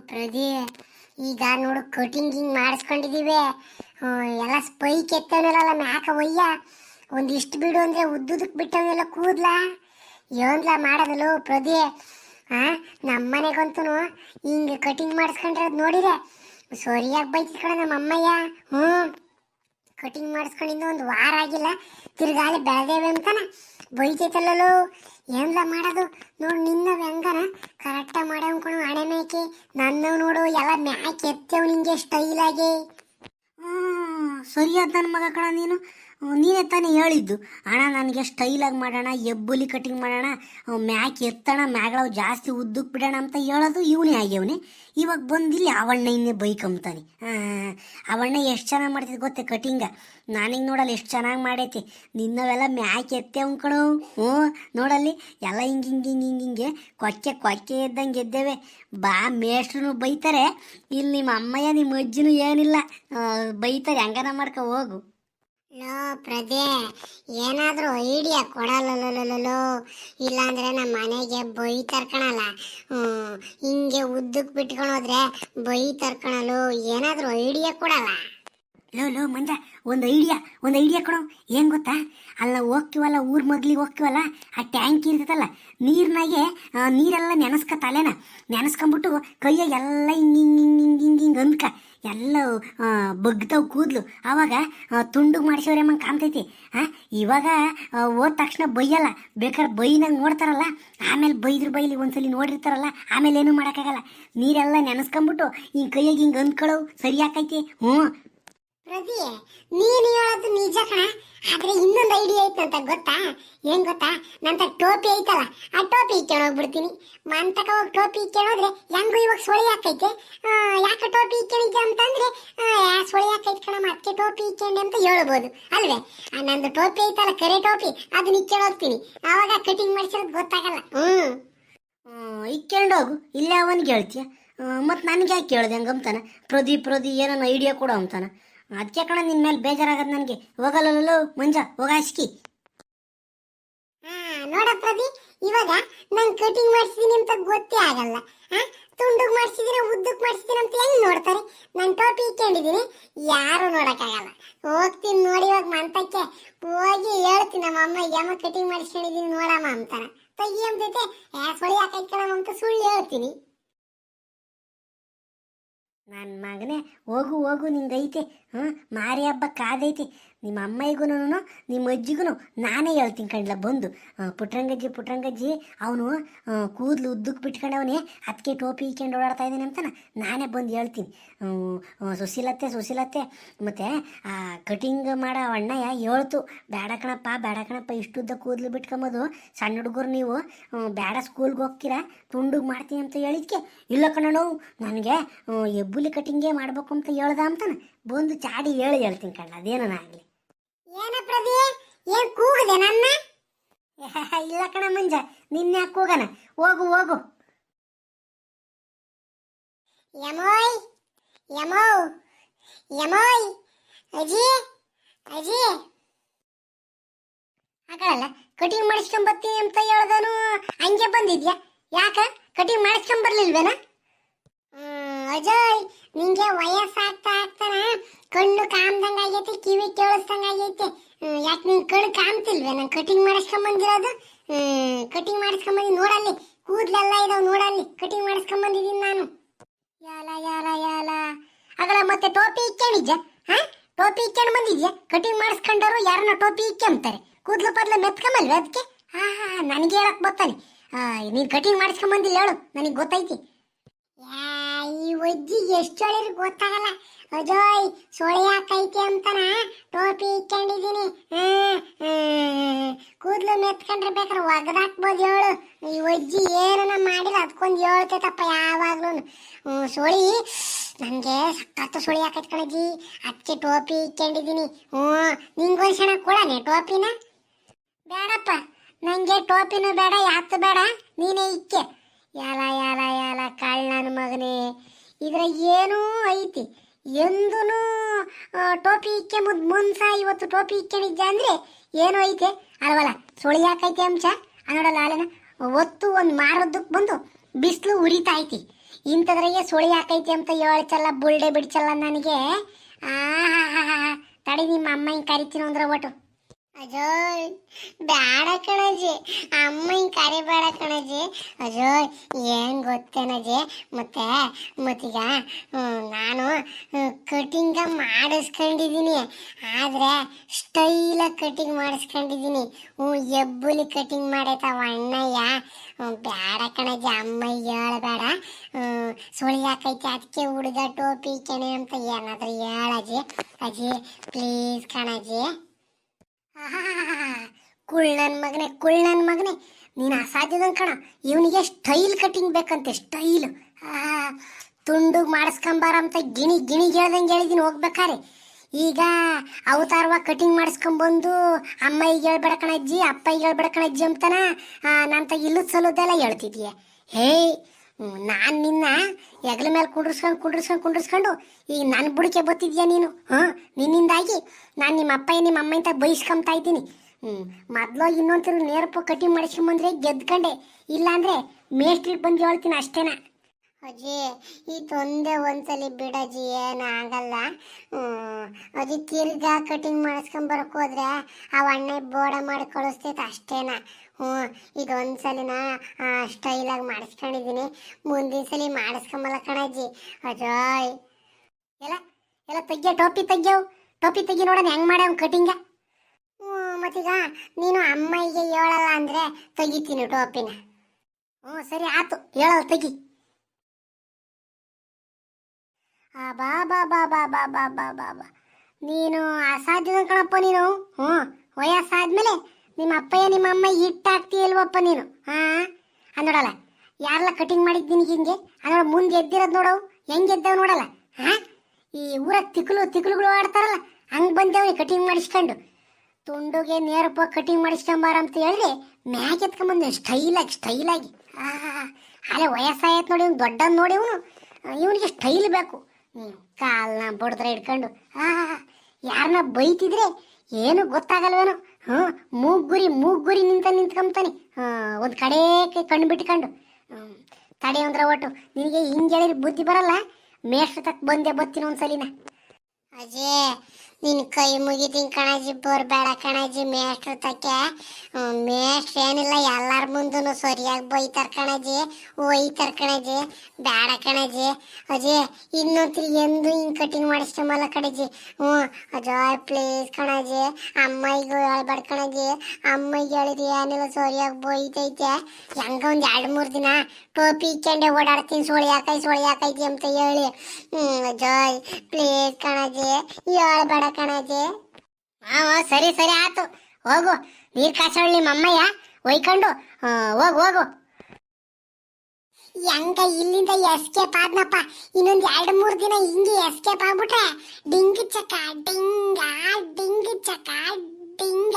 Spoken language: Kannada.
ಪ್ರದಿ ಈಗ ನೋಡು ಕಟಿಂಗ್ ಹಿಂಗ್ ಮಾಡಿಸ್ಕೊಂಡಿದೀವಿ. ಎಲ್ಲ ಸ್ಪೈಕ್ ಎತ್ತವನಲ್ಲ ಮ್ಯಾಕ ಒಯ್ಯ. ಒಂದಿಷ್ಟು ಬಿಡು ಅಂದ್ರೆ ಉದ್ದುದಕ್ ಬಿಟ್ಟವನೆಲ್ಲ ಕೂದ್ಲ. ಏನ್ಲ ಮಾಡೋದಲ್ಲ ಪ್ರದಿ ಆ ನಮ್ಮನೆಗಂತೂ ಹಿಂಗೆ ಕಟಿಂಗ್ ಮಾಡಿಸ್ಕೊಂಡಿರೋದು ನೋಡಿದೆ. ಸರಿಯಾಗಿ ಬೈತಿ ಕಡೆ ನಮ್ಮ ಅಮ್ಮಯ್ಯ. ಹ್ಞೂ ಕಟಿಂಗ್ ಮಾಡಿಸ್ಕೊಂಡಿದ್ದು ಒಂದು ವಾರ ಆಗಿಲ್ಲ. ತಿರ್ಗಾಲಿ ಬೆಳೆದೇವೆ ಅಂತಾನ. ಬೈತೈತಲ್ಲೋ ಏನ್ಲ ಮಾಡೋದು? ನೋಡು ನಿನ್ನ ಹೆಂಗನ ಕರೆಕ್ಟಾಗಿ ಮಾಡ್ಯಾವ ಅನ್ಕೊಂಡು ಹಣೆ ಮೇಕೆ ನನ್ನ ನೋಡು ಎಲ್ಲ ಮ್ಯಾಕೆ ಎತ್ತೇವ್ ನಿಂಗೆ ಸ್ಟೈಲಾಗಿ ಹ್ಮ್, ಸರಿಯಾದ ನನ್ನ ಮಗ ಕಣ ನೀನು. ನೀನೇ ತಾನೇ ಹೇಳಿದ್ದು. ಅಣ್ಣ, ನನಗೆ ಸ್ಟೈಲಾಗಿ ಮಾಡೋಣ, ಎಬ್ಬುಲಿ ಕಟಿಂಗ್ ಮಾಡೋಣ ಮ್ಯಾಕ್ ಎತ್ತಣ, ಮ್ಯಾಗಳವು ಜಾಸ್ತಿ ಉದ್ದಕ್ಕೆ ಬಿಡೋಣ ಅಂತ ಹೇಳೋದು ಇವನೇ ಆಗ್ಯವನೇ. ಇವಾಗ ಬಂದಿಲ್ಲಿ ಅವಣ್ಣ ಇನ್ನೇ ಬೈಕ್ ಬೈಕಂತಾನೆ ಅವಣ್ಣ ಎಷ್ಟು ಚೆನ್ನಾಗಿ ಮಾಡ್ತಿದ್ ಗೊತ್ತೆ ಕಟಿಂಗ ನಾನೀಗ ನೋಡಲ್ಲ ಎಷ್ಟು ಚೆನ್ನಾಗಿ ಮಾಡೈತಿ. ನಿನ್ನವೆಲ್ಲ ಮ್ಯಾಕ್ ಎತ್ತೆ ಕಣೋ. ಹ್ಞೂ, ನೋಡಲ್ಲಿ ಎಲ್ಲ ಹಿಂಗೆ ಹಿಂಗೆ ಹಿಂಗೆ ಹಿಂಗೆ ಹಿಂಗೆ ಕೊಕ್ಕೆ ಕೊಕ್ಕೆ ಇದ್ದಂಗೆ ಎದ್ದೇವೆ. ಬಾ ಮೇಷ್ಟ್ರು ಬೈತಾರೆ. ಇಲ್ಲಿ ನಿಮ್ಮ ಅಮ್ಮಯ್ಯ ನಿಮ್ಮ ಅಜ್ಜಿನೂ ಏನಿಲ್ಲ. ಬೈತಾರೆ, ಹೆಂಗನ ಮಾಡ್ಕೊ ಹೋಗು. ಲೋ ಪ್ರದೇ ಏನಾದರೂ ಐಡಿಯಾ ಕೊಡಲ್ಲೋ ಇಲ್ಲಾಂದ್ರೆ ನಮ್ಮ ಮನೆಗೆ ಬೈ ತರ್ಕಣಲ್ಲ. ಹ್ಮ್, ಹಿಂಗೆ ಉದ್ದಕ್ಕೆ ಬಿಟ್ಕೊಂಡೋದ್ರೆ ಬೈ ತರ್ಕಣಲು ಏನಾದರೂ ಐಡಿಯಾ ಕೊಡಲ್ಲ. ಲೋ ಲೋ, ಮಂಜ, ಒಂದು ಐಡಿಯಾ ಒಂದು ಐಡಿಯಾ ಕೊಡು. ಏನು ಗೊತ್ತಾ? ಅಲ್ಲ ಹೋಗ್ತೀವಲ್ಲ ಊರ್ ಮಗ್ಲಿಗೆ ಹೋಗ್ತೀವಲ್ಲ ಆ ಟ್ಯಾಂಕ್ ಇರ್ತೈತಲ್ಲ ನೀರ್ನಾಗೆ ನೀರೆಲ್ಲ ನೆನೆಸ್ಕ ತಲೆನ. ನೆನೆಸ್ಕೊಂಬಿಟ್ಟು ಕೈಯಾಗ ಎಲ್ಲ ಹಿಂಗೆ ಹಿಂಗೆ ಹಿಂಗೆ ಹಿಂಗೆ ಹಿಂಗೆ ಹಿಂಗೆ ಅಂದ್ಕ. ಎಲ್ಲ ಬಗ್ತಾವ್ ಕೂದ್ಲು. ಆವಾಗ ತುಂಡುಗ್ ಮಾಡಿಸೋರೆ ಮಂಗೆ ಕಾಣ್ತೈತಿ. ಹಾಂ ಇವಾಗ ಹೋದ ತಕ್ಷಣ ಬೈಯಲ್ಲ. ಬೇಕಾದ್ರೆ ಬೈನಂಗೆ ನೋಡ್ತಾರಲ್ಲ, ಆಮೇಲೆ ಬೈದ್ರ ಬೈಲಿ ಒಂದ್ಸಲಿ ನೋಡಿರ್ತಾರಲ್ಲ, ಆಮೇಲೆ ಏನೂ ಮಾಡೋಕ್ಕಾಗಲ್ಲ. ನೀರೆಲ್ಲ ನೆನೆಸ್ಕೊಂಬಿಟ್ಟು ಹಿಂಗೆ ಕೈಯಾಗ ಹಿಂಗೆ ಅಂದ್ಕೊಳ್ಳೋ ಸರಿ ಆಕೈತಿ? ಹ್ಞೂ ಪ್ರತಿ ನೀನು ಹೇಳೋದು ನಿಜ ಕಣ. ಆದ್ರೆ ಇನ್ನೊಂದು ಐಡಿಯಾ ಅಂತ ಗೊತ್ತಾ? ಏನ್ ಗೊತ್ತಾ? ನಂತ ಟೋಪಿ ಐತಲ್ಲ ಆ ಟೋಪಿ ಇಕ್ಕೊಂಡು ಹೋಗ್ಬಿಡ್ತೀನಿ. ಮಂತಕ ಹೋಗಿ ಟೋಪಿ ಇಕ್ಕೊಂಡ್ರೆ ಹೆಂಗು ಇವಾಗ ಸೊಳಿ ಹಾಕೈತೆ. ಯಾಕೆ ಟೋಪಿ ಇಕ್ಕೊಂಡಿದ್ದೆ ಅಂತಂದ್ರೆ ಸೊಳಿ ಹಾಕೈತೆ ಕಣ ಮತ್ತೆ ಟೋಪಿ ಇಕ್ಕೊಂಡೆ ಅಂತ ಹೇಳ್ಬೋದು. ಅಲ್ವೇ? ಆ, ನಂದು ಟೋಪಿ ಐತಲ್ಲ ಕರೆ ಟೋಪಿ ಅದನ್ನ ಇಕ್ಕೊಂಡು ಹೋಗ್ತೀನಿ. ಆವಾಗ ಕಟಿಂಗ್ ಮಾಡಿಸಿರೋದು ಗೊತ್ತಾಗಲ್ಲ. ಹ್ಮ್. ಇಕ್ಕೊಂಡು ಹೋಗು. ಇಲ್ಲೇ ಅವನಿಗೆ ಹೇಳ್ತೀಯ. ಮತ್ತು ನನಗೆ ಯಾಕೆ ಕೇಳ್ದೆ ಹಂಗಂತಾನ? ಪ್ರದಿ ಪ್ರದಿ ಏನೋ ಐಡಿಯಾ ಕೊಡು ಅಂತಾನ. ಅದಕ್ಕೆ ಕಣ ನಿನ್ ಮೇಲೆ ಬೇಜಾರಾಗದ್ ನನಗೆ. ಹೋಗಲ್ಲ ಮುಂಜ ಹೋಗಾಸ್ಕಿ ನೋಡ ಪ್ರದಿ ಇವಾಗ ನಂಗೆ ಕಟಿಂಗ್ ಮಾಡ್ಸಿದೀನಿ ಅಂತ ಗೊತ್ತೇ ಆಗಲ್ಲ. ತುಂಡುಗ್ ಮಾಡಿಸಿದೀನಿ ಉದ್ದಕ್ ಮಾಡಿಸಿದೀನಿ ಅಂತ ಹೆಂಗ್ ನೋಡ್ತಾರೆ? ನಾನು ಟೋಪಿ ಇಟ್ಕೊಂಡಿದೀನಿ ಯಾರು ನೋಡಕ್ಕಾಗಲ್ಲ. ಹೋಗ್ತೀನಿ ನೋಡಿ ಇವಾಗ ಮಂತಕ್ಕೆ. ಹೋಗಿ ಹೇಳ್ತೀನಿ ನಮ್ಮ ಅಮ್ಮ ಯಮ್ಮ ಕಟಿಂಗ್ ಮಾಡಿಸ್ಕೊಂಡಿದೀನಿ ನೋಡಮ್ಮ ಅಂತಾರ. ಹಾಕೈತ್ಕೊಳಮ್ಮ ಅಂತ ಸುಳ್ಳು ಹೇಳ್ತೀನಿ. ನನ್ನ ಮಗನೇ ಹೋಗು ಹೋಗು ನಿಂಗೈತೆ ಹ್ಞೂ ಮಾರಿ ಹಬ್ಬ ಕಾದೈತಿ. ನಿಮ್ಮ ಅಮ್ಮಯ್ಯಗೂ ನಿಮ್ಮ ಅಜ್ಜಿಗೂ ನಾನೇ ಹೇಳ್ತೀನಿ ಕಣ್ಲ, ಬಂದು. ಪುಟ್ರಂಗಜ್ಜಿ ಪುಟ್ರಂಗಜ್ಜಿ ಅವನು ಕೂದಲು ಉದ್ದಕ್ಕೆ ಬಿಟ್ಕೊಂಡವನೇ ಅದಕ್ಕೆ ಟೋಪಿ ಇಕ್ಕೊಂಡು ಓಡಾಡ್ತಾ ಇದ್ದೀನಿ ಅಂತಾನೆ? ನಾನೇ ಬಂದು ಹೇಳ್ತೀನಿ. ಸುಶೀಲತ್ತೆ ಸುಶೀಲತ್ತೆ, ಮತ್ತು, ಆ, ಕಟಿಂಗ್ ಮಾಡೋ ಅಣ್ಣಯ್ಯ ಹೇಳ್ತು ಬೇಡ ಕಣಪ್ಪ ಬೇಡ ಕಣಪ್ಪ, ಇಷ್ಟುದ್ದ ಕೂದಲು ಬಿಟ್ಕೊಂಬೋದು, ಸಣ್ಣ ಹುಡುಗರು ನೀವು ಬೇಡ ಸ್ಕೂಲ್ಗೆ ಹೋಗ್ತೀರಾ, ತುಂಡುಗೆ ಮಾಡ್ತೀನಿ ಅಂತ ಹೇಳಿದ್ಕೆ. ಇಲ್ಲ ಕಣೋ ನನಗೆ ಎಬ್ಬುಲಿ ಕಟಿಂಗೇ ಮಾಡಬೇಕು ಅಂತ ಹೇಳ್ದ ಅಂತಾನೆ? ಬಂದು ಚಾಡಿ ಹೇಳಿ ಹೇಳ್ತೀನಿ ಕಣ್ಣ ಅದೇನೋ ಆಗಲಿ. ಏನ ಪ್ರದಿ? ಏನ್ ಕೂಗದೆ ನನ್ನ? ಇಲ್ಲ ಕಣ ಮಂಜ, ನಿನ್ನ ಕೂಗನ? ಹೋಗು ಹೋಗು. ಯಮೋಯ್ ಯಮೋ ಯಮೋಯ್, ಅಜಿ ಅಜಿ. ಆಗಲ್ಲ ಕಟಿಂಗ್ ಮಾಡಿಸ್ಕೊಂಡ್ ಬರ್ತೀನಿ ಅಂತ ಹೇಳ್ದನು, ಹಂಗೆ ಬಂದಿದ್ಯಾ? ಯಾಕ, ಕಟಿಂಗ್ ಮಾಡಿಸ್ಕೊಂಡ್ ಬರ್ಲಿಲ್ವೇನ ಅಜಯ್, ನಿಂಗೆ ವಯಸ್ಸಾಗ್ತಾ ಆಗ್ತಾನ? ಕಣ್ಣು ಕಾಮ್ದಂಗ ಆಗೈತಿ ಕಿವಿ ಕೇಳಿಸ್ದಂಗ ಆಗೈತಿ ಯಾಕೆ ನಿನ್ ಕಣ್ಣು ಕಾಮ್ತಿಲ್ವೇ? ನಾನು ಕಟಿಂಗ್ ಮಾಡಿಸ್ಕೊಂಡ್ ಬಂದಿರೋದು. ಕಟಿಂಗ್ ಮಾಡಿಸ್ಕೊಂಡ್ ಬಂದಿ ನೋಡಲ್ಲಿ. ಕೂದ್ಲೆಲ್ಲ ಇದಾವ್ ನೋಡಲ್ಲಿ. ಕಟಿಂಗ್ ಮಾಡಿಸ್ಕೊಂಡ್ ಬಂದಿದ್ದೀನಿ ನಾನು. ಯಾಲ ಯಾಲ ಯಾಲ. ಅಗಲ ಮತ್ತೆ ಟೋಪಿ ಇಕ್ಕೊಂಡಿದ್ಯಾ? ಹಾ? ಟೋಪಿ ಇಕ್ಕೊಂಡು ಬಂದಿದ್ಯಾ? ಕಟಿಂಗ್ ಮಾಡಿಸ್ಕೊಂಡವ್ರು ಯಾರನ್ನ ಟೋಪಿ ಇಕ್ಕೊಂತಾರೆ ಕೂದ್ಲು ಪದ್ಲು ಮೆತ್ಕೊಂಬಲ್ವೇ ಅದಕ್ಕೆ ಹಾ ಹಾ ನನಗೆ ಹೇಳಕ್ ಬರ್ತಾನೆ ನೀನು ಕಟಿಂಗ್ ಮಾಡಿಸ್ಕೊಂಡ್ ಬಂದಿಲ್ಲ ಹೇಳು. ನನಗೆ ಗೊತ್ತೈತಿ. ಈ ಒಜ್ಜಿಗೆ ಎಷ್ಟು ಹೇಳಿದ್ರು ಗೊತ್ತಾಗಲ್ಲ. ಅಜೋಯ್ ಸೊಳೆ ಹಾಕೈತಿ ಅಂತನ? ಟೋಪಿ ಇಟ್ಕೊಂಡಿದ್ದೀನಿ ಕೂದಲು ಮೆತ್ಕೊಂಡ್ರೆ ಒಗದಾಕ್ಬೋದು ಹೇಳು ಈ ಒಜ್ಜಿ ಏನನ ಮಾಡಿಲ್ಲ ಅದಕ್ಕೊಂದು ಹೇಳ್ತೈತಪ್ಪ ಯಾವಾಗ್ಲೂ ಸೋಳಿ ನನಗೆ ಸಖತ್ತು ಸುಳಿ ಹಾಕೈತ್ ಕಣಜ್ಜಿ ಅದಕ್ಕೆ ಟೋಪಿ ಇಟ್ಕೊಂಡಿದ್ದೀನಿ ಹ್ಞೂ ನಿಂಗೊಂದು ಸಣ ಕೊಡನೆ ಟೋಪಿನ? ಬೇಡಪ್ಪ ನನಗೆ ಟೋಪಿನೂ ಬೇಡ ಯಾತು ಬೇಡ. ನೀನೇ ಇಕ್ಕೆ. ಯಾಲ ಯಾಲ ಯಾಲ ಕಾಳ್ ನನ್ನ ಮಗನೇ. ಇದ್ರ ಏನೂ ಐತಿ. ಎಂದೂ ಟೋಪಿ ಇಕ್ಕೆ ಮುದ್ ಮುನ್ಸ ಇವತ್ತು ಟೋಪಿ ಇಕ್ಕೊಂಡಿದ್ದೆ ಅಂದ್ರೆ ಏನು ಐತೆ. ಅಲ್ವಲ್ಲ ಸುಳಿ ಯಾಕೈತೆ ಅಂಶ? ಅನ್ನೋಡಲ್ಲ ಅಲ್ಲೇನ ಒತ್ತು ಒಂದು ಮಾರೋದಕ್ಕೆ ಬಂದು ಬಿಸಿಲು ಉರಿತಾ ಐತಿ. ಇಂಥದ್ರಾಗೆ ಸುಳಿ ಹಾಕೈತಿ ಅಂತ ಹೇಳ್ಚಲ್ಲ, ಬುಲ್ಡೆ ಬಿಡ್ಚಲ್ಲ ನನಗೆ. ಆ ತಡಿ ನಿಮ್ಮ ಅಮ್ಮ ಹಿಂಗೆ ಕರಿತೀನಿ ಅಂದ್ರೆ ಒಟ್ಟು. ಅಜೋಯ್ ಬ್ಯಾಡ ಕಣಜಿ. ಅಮ್ಮ ಹಿಂಗೆ ಕರಿಬೇಡ ಕಣಜಿ. ಅಜೋಯ್ ಏನ್ ಗೊತ್ತೇನಜಿ ಮತ್ತೆ ಮತ್ತೀಗ ನಾನು ಕಟಿಂಗ ಮಾಡಿಸ್ಕೊಂಡಿದ್ದೀನಿ ಆದ್ರೆ ಸ್ಟೈಲ ಕಟಿಂಗ್ ಮಾಡಿಸ್ಕೊಂಡಿದ್ದೀನಿ ಹ್ಞೂ ಎಬ್ಬುಲಿ ಕಟಿಂಗ್ ಮಾಡೈತವ ಅಣ್ಣಯ್ಯ. ಬ್ಯಾಡ ಕಣಜಿ ಅಮ್ಮ ಹೇಳಬೇಡ. ಹ್ಮ್, ಸುಳಿ ಹಾಕೈತೆ ಅದಕ್ಕೆ ಹುಡುಗ ಟೋಪಿ ಕೆನೆ ಅಂತ ಏನಾದ್ರೂ ಹೇಳಜಿ. ಅಜಿ ಪ್ಲೀಸ್ ಕಣಜಿ. ಕುಳ್ ನನ್ ಮಗನೆ, ಕುಳ್ ನನ್ ಮಗನೆ. ನೀನು ಅಸಾಧ್ಯದನ್ ಕಣ. ಇವನಿಗೆ ಸ್ಟೈಲ್ ಕಟಿಂಗ್ ಬೇಕಂತೆ ಸ್ಟೈಲ್ ತುಂಡು ಮಾಡಿಸ್ಕೊಂಬಾರ ಅಂತ ಗಿಣಿ ಗಿಣಿ ಹೇಳ್ದಂಗೆ ಹೇಳಿದೀನಿ, ಹೋಗ್ಬೇಕಾರೆ. ಈಗ ಅವತಾರವ ಕಟಿಂಗ್ ಮಾಡಿಸ್ಕೊಂಬಂದು ಅಮ್ಮಯ್ಗೆ ಹೇಳ್ಬೇಡ ಕಣಜ್ಜಿ, ಅಪ್ಪಯ್ಗೆ ಹೇಳ್ಬೇಡ ಕಣಜ್ಜಿ ಅಂತಾನ ನಂತ ಇಲ್ಲದ ಸಲುದೆಲ್ಲ ಹೇಳ್ತಿದ್ಯ. ಹೇಯ್ ನಾನು ನಿನ್ನ ಹೆಗಲ ಮೇಲೆ ಕುಂಡ್ರಿಸ್ಕೊಂಡು ಕುಂಡ್ರಿಸ್ಕೊಂಡು ಕುಂಡ್ರಿಸ್ಕೊಂಡು ಈಗ ನನ್ನ ಬುಡಕೆ ಬತ್ತಿದ್ಯಾ ನೀನು? ಹಾಂ, ನಿನ್ನಿಂದಾಗಿ ನಾನು ನಿಮ್ಮ ಅಪ್ಪ ನಿಮ್ಮ ಅಮ್ಮ ಅಂತ ಬೈಸ್ಕೊಂತಾ ಇದ್ದೀನಿ. ಹ್ಞೂ ಮೊದಲು ಇನ್ನೊಂದು ನೇರಪ್ಪ ಕಟಿಂಗ್ ಮಾಡಿಸ್ಕೊಂಬಂದ್ರೆ ಗೆದ್ಕಂಡೆ. ಇಲ್ಲಾಂದ್ರೆ ಮೇಸ್ಟ್ರಿಗೆ ಬಂದು ಹೇಳ್ತೀನಿ ಅಷ್ಟೇನ. ಅಜ್ಜಿ ತೊಂದೆ ಒಂದ್ಸಲಿ ಬಿಡಜ್ಜಿ ಆಗಲ್ಲ. ಅಜ್ಜಿ ತಿರ್ಗಾ ಕಟಿಂಗ್ ಮಾಡಿಸ್ಕೊಂಬರಕ್ಕೆ ಹೋದ್ರೆ ಆ ಅಣ್ಣ ಬೋಡ ಮಾಡಿ ಕಳಿಸ್ತೈತೆ ಅಷ್ಟೇನ. ಹ್ಞೂ ಇದೊಂದ್ಸಲಿನ ಸ್ಟೈಲಾಗಿ ಮಾಡಿಸ್ಕೊಂಡಿದ್ದೀನಿ ಮುಂದಿನ ಸಲ ಮಾಡಿಸ್ಕೊಂಬಲ್ಲ ಕಣಜ್ಜಿ ಅಜಾಯ್ ಎಲ್ಲ ಎಲ್ಲ ತೆಗ್ಯ, ಟೋಪಿ ತೆಗ್ಯವು ಟೋಪಿ ತಗ್ಗಿ ನೋಡೋಣ ಹೆಂಗೆ ಮಾಡ್ಯಾವ ಕಟಿಂಗ ಹ್ಞೂ ಮತ್ತೀಗ ನೀನು ಅಮ್ಮಯ್ಯ ಹೇಳಲ್ಲ ಅಂದರೆ ತೆಗಿತೀನಿ ಟೋಪಿನ. ಹ್ಞೂ ಸರಿ, ಆತು ಹೇಳಲ್ಲ ತೆಗಿ. ಬಾ ಬಾ ಬಾ ಬಾ ಬಾ ಬಾ ಬಾ ಬಾ ಬಾ. ನೀನು ಅಸಾಧ್ಯದ ಕಣಪ್ಪ ನೀನು. ಹ್ಞೂ, ವಯಸ್ಸಾದ್ಮೇಲೆ ನಿಮ್ಮ ಅಪ್ಪಯ್ಯ, ನಿಮ್ಮ ಅಮ್ಮ ಹಿಟ್ಟಾಗ್ತೀಯಲ್ವಪ್ಪ ನೀನು. ಹಾ ನೋಡಲ್ಲ. ಯಾರೆಲ್ಲ ಕಟಿಂಗ್ ಮಾಡಿದ್ದೀನಿ ಹಿಂಗೆ ಅನ್ನೋಡ ಮುಂದೆ ಎದ್ದಿರೋದು ನೋಡವು ಹೆಂಗೆ ಎದ್ದವು ನೋಡಲ್ಲ. ಹಾಂ ಈ ಊರ ತಿಕ್ಲು, ತಿಕ್ಲುಗಳು ಆಡ್ತಾರಲ್ಲ, ಹಂಗೆ ಬಂದೇವ್ ಕಟಿಂಗ್ ಮಾಡಿಸ್ಕೊಂಡು. ತುಂಡುಗೆ ನೇರಪ್ಪ ಕಟಿಂಗ್ ಮಾಡಿಸ್ಕೊಂಬಾರ ಅಂತ ಹೇಳಿದ್ರೆ ಮ್ಯಾಗ್ ಎತ್ಕೊಂಬಂದೆ ಸ್ಟೈಲಾಗಿ ಸ್ಟೈಲಾಗಿ. ಅಲ್ಲೇ ವಯಸ್ಸಾಯ್ತು ನೋಡಿ, ಇವ್ನು ದೊಡ್ಡ ನೋಡಿ ಇವನು. ಇವನಿಗೆ ಸ್ಟೈಲ್ ಬೇಕು. ಕಾಲ್ನ ಬಡ್ದ್ರೆ ಹಿಡ್ಕೊಂಡು ಯಾರನ್ನ ಬೈತಿದ್ರೆ ಏನು ಗೊತ್ತಾಗಲ್ವೇನೋ? ಹ್ಞೂ ಮೂಗುರಿ ಮೂಗುರಿ ನಿಂತ ನಿಂತ್ಕೊಂತಾನೆ ಒಂದು ಕಡೆ ಕಣ್ಣು ಬಿಟ್ಕೊಂಡು. ತಡೆ ಅಂದ್ರೆ ಒಟ್ಟು. ನಿನಗೆ ಹಿಂಗೆ ಹೇಳಿದ್ರೆ ಬುದ್ಧಿ ಬರಲ್ಲ? ಮೇಷ್ಟ್ರ ತಕ್ಕ ಬಂದೆ ಬರ್ತೀನಿ ಒಂದ್ಸಲಿನ. ಅಜೇ ನಿನ್ ಕೈ ಮುಗಿತೀನಿ ಕಣಜಿ ಬರ್ಬೇಡ ಕಣಜಿ, ಮೇಷ್ಟ್ರ ತಕ್ಕೆ. ಮೇಷ್ಟ್ರ ಏನಿಲ್ಲ, ಎಲ್ಲಾರ ಮುಂದೂ ಸರಿಯಾಗಿ ಬೈತಾರ ಕಣಜಿ, ಒಯ್ತಾರ ಕಣಜಿ ಬೇಡ ಕಣಜಿ. ಅಜೇ ಇನ್ನೊಂದ್ರಿ ಎಂದು ಹಿಂಗ್ ಕಟಿಂಗ್ ಮಾಡಿಸ್ಕೊಂಬಲ್ಲ ಕಣಜಿ. ಹ್ಞೂ ಅಜಾಯ್ ಪ್ಲೀಸ್ ಕಣಜಿ, ಅಮ್ಮಯ್ಗೂ ಹೇಳ್ಬೇಡ ಕಣಜಿ. ಅಮ್ಮಗೆ ಹೇಳಿದ್ರಿ ಏನಿಲ್ಲ, ಸರಿಯಾಗಿ ಬೈತೈತೆ. ಹೆಂಗ ಒಂದ್ ಎರಡ್ ಮೂರ್ ದಿನ ಟೋಪಿ ಇಕ್ಕಂಡೆ ಓಡಾಡ್ತೀನಿ ಸೋಳಿ ಹಾಕೈ ಸೋಳಿ ಹಾಕೈತಿ ಅಂತ ಹೇಳಿ. ಹ್ಮ್, ಅಜಾಯ್, ಪ್ಲೀಸ್ ಕಣಜಿ, ಹೇಳ್ಬೇಡ ಕಣಜಿ ಹಾ ಸರಿ ಸರಿ ಆತು ಹೋಗು. ನೀರ್ ಕಾಸೋಳಿ ನಿಮ್ಮ ಅಮ್ಮಯ್ಯ ಒಯ್ಕೊಂಡು ಹೋಗು ಹೋಗು. ಹೆಂಗ ಇಲ್ಲಿಂದ ಎಸ್ಕೇಪ್ ಆದ್ನಪ್ಪ? ಇನ್ನೊಂದ್ ಎರಡ್, ಮೂರ್ ದಿನ ಹಿಂಗೆ ಎಸ್ಕೇಪ್ ಆಗ್ಬಿಟ್ರೆ ಡಿಂಗ್ ಚಕ, ಡಿಂಗ, ಡಿಂಗ್ ಚಕ, ಡಿಂಗ.